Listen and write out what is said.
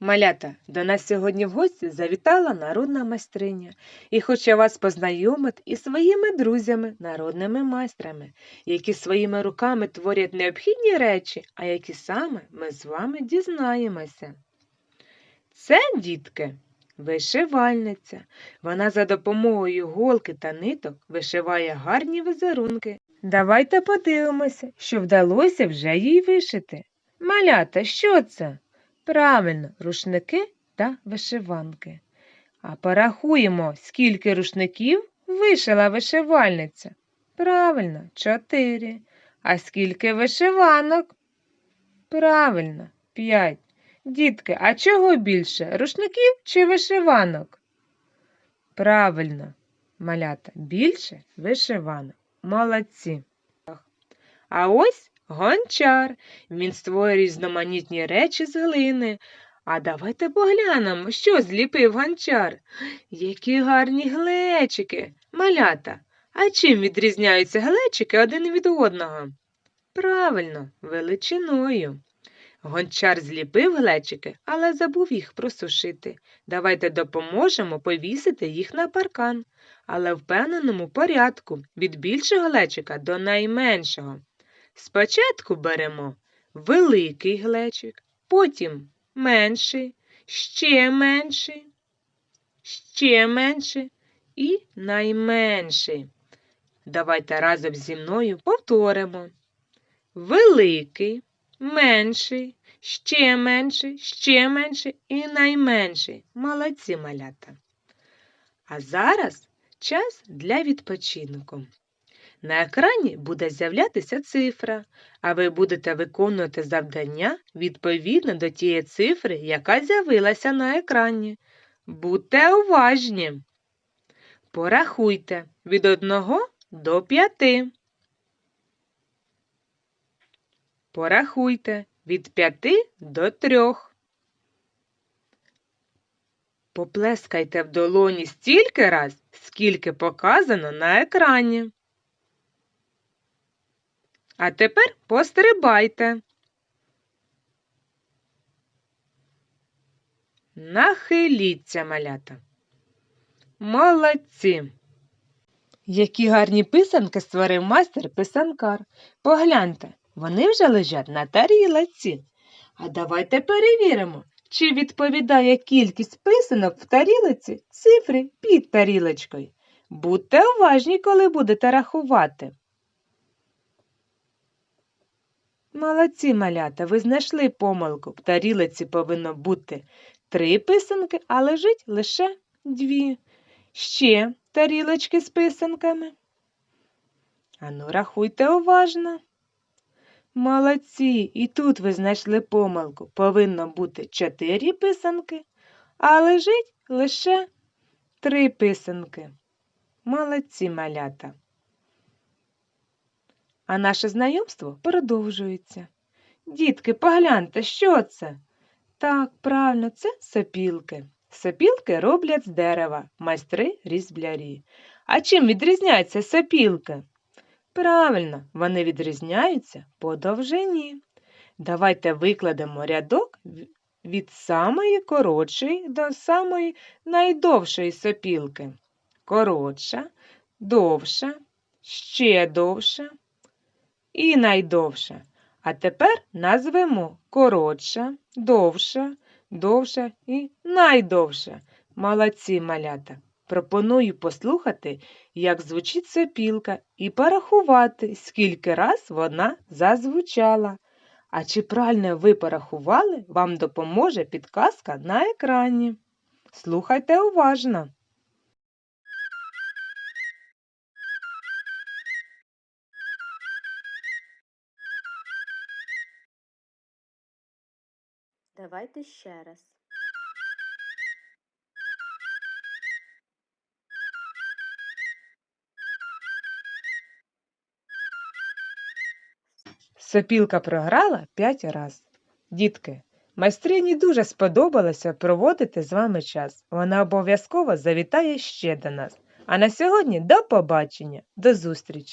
Малята, до нас сьогодні в гості завітала народна майстриня і хоче вас познайомити із своїми друзями, народними майстрами, які своїми руками творять необхідні речі, а які саме ми з вами дізнаємося. Це, дітки, вишивальниця. Вона за допомогою голки та ниток вишиває гарні візерунки. Давайте подивимося, що вдалося вже їй вишити. Малята, що це? Правильно, рушники та вишиванки. А порахуємо, скільки рушників вишила вишивальниця. Правильно, чотири. А скільки вишиванок? Правильно, п'ять. Дітки, а чого більше? Рушників чи вишиванок? Правильно, малята, більше вишиванок. Молодці. А ось гончар. Він створює різноманітні речі з глини. А давайте поглянемо, що зліпив гончар. Які гарні глечики, малята. А чим відрізняються глечики один від одного? Правильно, величиною. Гончар зліпив глечики, але забув їх просушити. Давайте допоможемо повісити їх на паркан, але в певненому порядку від більшого глечика до найменшого. Спочатку беремо великий глечик, потім менший, ще менший, ще менший і найменший. Давайте разом зі мною повторимо. Великий, менший, ще менший, ще менший і найменший. Молодці малята. А зараз час для відпочинку. На екрані буде з'являтися цифра, а ви будете виконувати завдання відповідно до тієї цифри, яка з'явилася на екрані. Будьте уважні. Порахуйте від 1 до 5. Порахуйте від 5 до 3. Поплескайте в долоні стільки раз, скільки показано на екрані. А тепер пострибайте. Нахиліться, малята. Молодці. Які гарні писанки створив майстер писанкар. Погляньте, вони вже лежать на тарілці. А давайте перевіримо, чи відповідає кількість писанок в тарілиці цифри під тарілочкою. Будьте уважні, коли будете рахувати. Молодці малята, ви знайшли помилку. В тарілиці повинно бути три писанки, а лежить лише дві. Ще тарілочки з писанками. Ану, рахуйте уважно. Молодці, і тут ви знайшли помилку. Повинно бути чотири писанки, а лежить лише три писанки. Молодці малята. А наше знайомство продовжується. Дітки, погляньте, що це? Так, правильно, це сопілки. Сопілки роблять з дерева, майстри різблярі. А чим відрізняються сопілки? Правильно, вони відрізняються по довжині. Давайте викладемо рядок від самої коротшої до самої найдовшої сопілки. Коротша, довша, ще довша і найдовша. А тепер назвемо коротша, довша, довша і найдовша. Молодці малята. Пропоную послухати, як звучить сопілка, і порахувати, скільки раз вона зазвучала. А чи правильно ви порахували, вам допоможе підказка на екрані. Слухайте уважно. Давайте ще раз. Сопілка програла п'ять раз. Дітки, майстрині дуже сподобалося проводити з вами час. Вона обов'язково завітає ще до нас. А на сьогодні до побачення, до зустрічі!